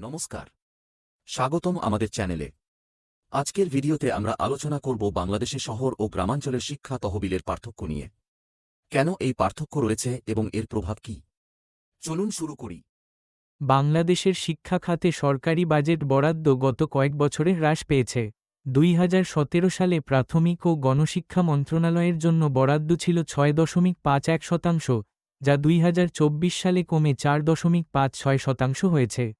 নমস্কার। স্বাগতম আমাদের চ্যানেলে। আজকের ভিডিওতে আমরা আলোচনা করব বাংলাদেশে শহর ও গ্রামাঞ্চলের শিক্ষা তহবিলের পার্থক্য নিয়ে। কেন এই পার্থক্য রয়েছে এবং এর প্রভাব কি? চলুন শুরু করি। বাংলাদেশের শিক্ষা খাতে সরকারি বাজেট বরাদ্দ গত কয়েক বছরে হ্রাস পেয়েছে। দুই হাজার সতেরো সালে প্রাথমিক ও গণশিক্ষা মন্ত্রণালয়ের জন্য বরাদ্দ ছিল ছয় দশমিক পাঁচ এক শতাংশ, যা দুই হাজার চব্বিশ সালে কমে চার দশমিক পাঁচ ছয় শতাংশ হয়েছে।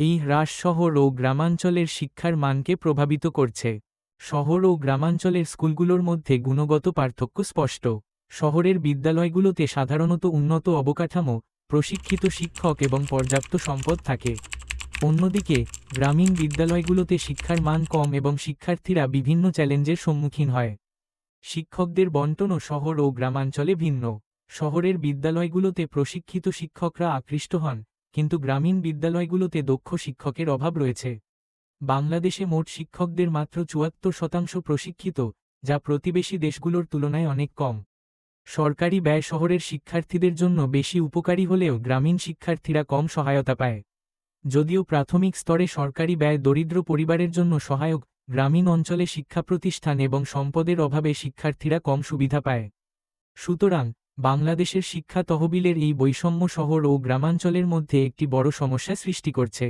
এই হ্রাস শহর ও গ্রামাঞ্চলের শিক্ষার মানকে প্রভাবিত করছে। শহর ও গ্রামাঞ্চলের স্কুলগুলোর মধ্যে গুণগত পার্থক্য স্পষ্ট। শহরের বিদ্যালয়গুলোতে সাধারণত উন্নত অবকাঠামো, প্রশিক্ষিত শিক্ষক এবং পর্যাপ্ত সম্পদ থাকে। অন্যদিকে, গ্রামীণ বিদ্যালয়গুলোতে শিক্ষার মান কম এবং শিক্ষার্থীরা বিভিন্ন চ্যালেঞ্জের সম্মুখীন হয়। শিক্ষকদের বন্টনও শহর ও গ্রামাঞ্চলে ভিন্ন। শহরের বিদ্যালয়গুলোতে প্রশিক্ষিত শিক্ষকরা আকৃষ্ট হন কিন্তু গ্রামীণ বিদ্যালয়গুলোতে দক্ষ শিক্ষকের অভাব রয়েছে। বাংলাদেশে মোট শিক্ষকদের মাত্র চুয়াত্তর শতাংশ প্রশিক্ষিত, যা প্রতিবেশী দেশগুলোর তুলনায় অনেক কম। সরকারি ব্যয় শহরের শিক্ষার্থীদের জন্য বেশি উপকারী হলেও গ্রামীণ শিক্ষার্থীরা কম সহায়তা পায়। যদিও প্রাথমিক স্তরে সরকারি ব্যয় দরিদ্র পরিবারের জন্য সহায়ক, গ্রামীণ অঞ্চলে শিক্ষা প্রতিষ্ঠান এবং সম্পদের অভাবে শিক্ষার্থীরা কম সুবিধা পায়। সুতরাং বাংলাদেশের শিক্ষা তহবিলের এই বৈষম্য শহর ও গ্রামাঞ্চলের মধ্যে একটি বড় সমস্যা সৃষ্টি করছে।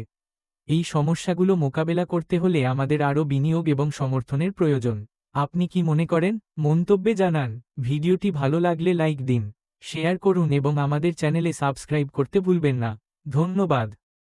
এই সমস্যাগুলো মোকাবেলা করতে হলে আমাদের আরও বিনিয়োগ এবং সমর্থনের প্রয়োজন। আপনি কি মনে করেন? মন্তব্যে জানান। ভিডিওটি ভালো লাগলে লাইক দিন, শেয়ার করুন এবং আমাদের চ্যানেলে সাবস্ক্রাইব করতে ভুলবেন না। ধন্যবাদ।